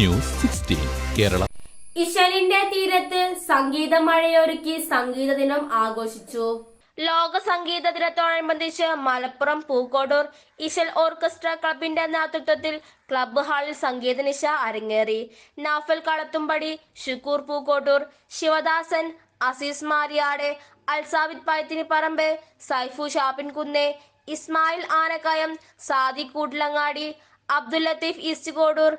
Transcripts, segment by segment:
News sixteen Kerala. ഇശലിന്റെ തീരത്ത് സംഗീത മഴയൊരുക്കി സംഗീത ദിനം ആഘോഷിച്ചു. ലോക സംഗീത ദിനത്തോടനുബന്ധിച്ച് മലപ്പുറം പൂക്കോടൂർ ഇശൽ ഓർക്കസ്ട്ര ക്ലബിന്റെ നേതൃത്വത്തിൽ ക്ലബ്ബ് ഹാളിൽ സംഗീത നിശ അരങ്ങേറി. നാഫൽ കളത്തുംപടി ഷുക്കൂർ പൂക്കോട്ടൂർ ശിവദാസൻ അസീസ് മാരിയാട് അൽസാവിദ് പയത്തിന് പറമ്പ് സൈഫു ഷാപ്പിൻകുന്ന് ഇസ്മായിൽ ആനക്കയം സാദി കൂട്ടിലങ്ങാടി അബ്ദുൽ ലത്തീഫ് ഈസ്റ്റ് കോഡൂർ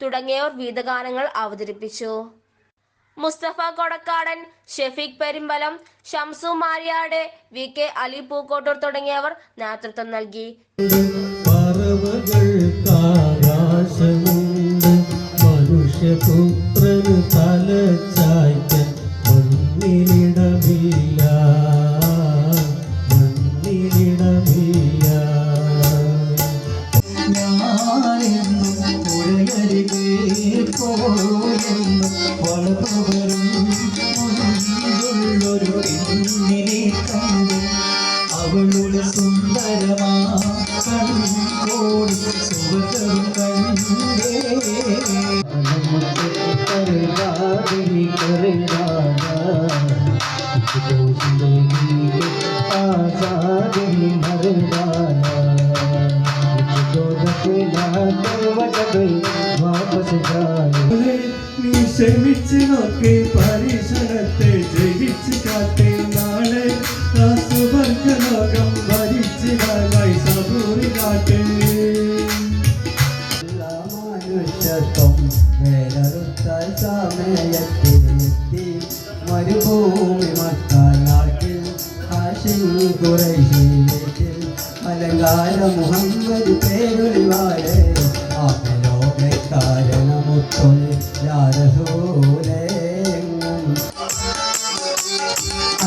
തുടങ്ങിയവർ ഗീതഗാനങ്ങൾ അവതരിപ്പിച്ചു. മുസ്തഫ കൊടക്കാടൻ ഷെഫീഖ് പെരുമ്പലം ഷംസു മാരിയാട് വി കെ അലി പൂക്കോട്ടൂർ തുടങ്ങിയവർ നേതൃത്വം നൽകി. മനുഷ്യപുത്രന് മണ്ണിലിടമില്ല. മണ്ണിലിടമില്ല. ഞാനെന്നും പോയെന്നും വളർന്നവരും മുൻപിലുള്ളൊരു പെണ്ണിനെ കണ്ട് അവളുടെ സുന്ദരമാ കണ്ണോടി സുഖം കണ്ടേ കരുതാതിരി ആസാദിനി മരदाना വാപസ് ജാനെ നീ ക്ഷമിച്ച് നോക്കി പരീക്ഷണത്തെ ജയിച്ച് കാട്ടി നാളെ ആ സുവർഗലോകം ഭരിച്ച് നാളായി സബൂറി കാട്ടേ മനുഷ്യത്വം വേലറുത്താൽ സമയത്തിലെത്തി മരുഭൂമി മക്കാനാട്ടിൽ ആശിൻ കുറേശിയിൽ അലങ്കാര മുഹമ്മദ് പേരൊളിവാടെ ആലോക കാരണമൊത്തൊളി യാരസൂലെങ്ങും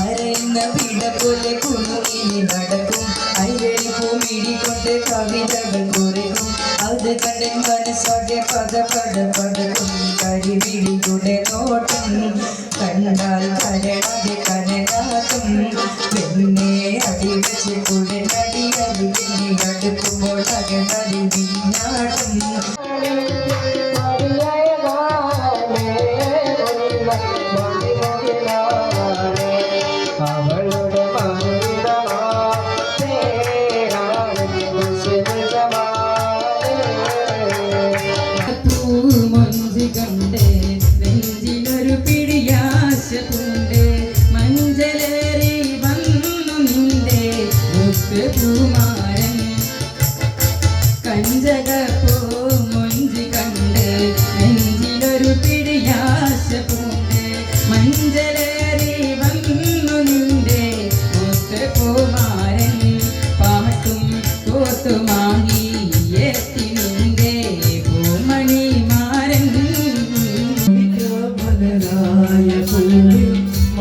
അരയുന്ന പിട പോലെ കുണുങ്ങിനി നടക്കും അയ്യടി പൂമിടി കൊണ്ട് കവിതകൾ കുറിക്കും അത് കണ്ട് മനസ്സോടെ പദ പദ പടക്കും കരിവിടിയുടെ നോട്ടം കണ്ടാൽ കരടാതെ കനകാത്തും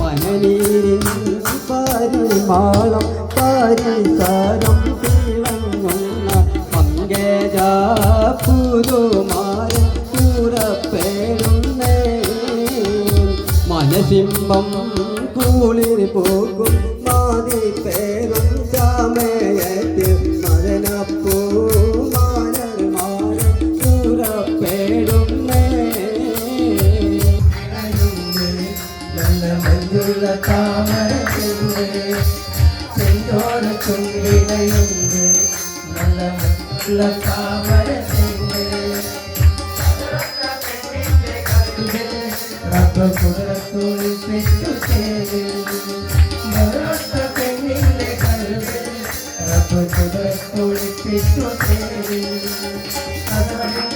പനനീരിൻ പരിമാളം പരിസാരം തിളങ്ങുന്ന മങ്കേജ പുതുമായ കൂറപ്പേരുന്നേ മനസിംബം കൂളിൽ പോകും മാതി നല്ല മഞ്ഞുള്ള താമരയുണ്ട് ചെന്തോര ചുണ്ടിടയുണ്ട് നല്ല മഞ്ഞുള്ള താമരയുണ്ട് റബ്ബ് കുതിരത്തോളിൽ പെറ്റു ചേരുന്ന പെണ്ണിന്റെ കൽവ് റബ്ബ് കുതിരത്തോളിൽ പെറ്റു ചേരുന്ന അതുകൊണ്ട്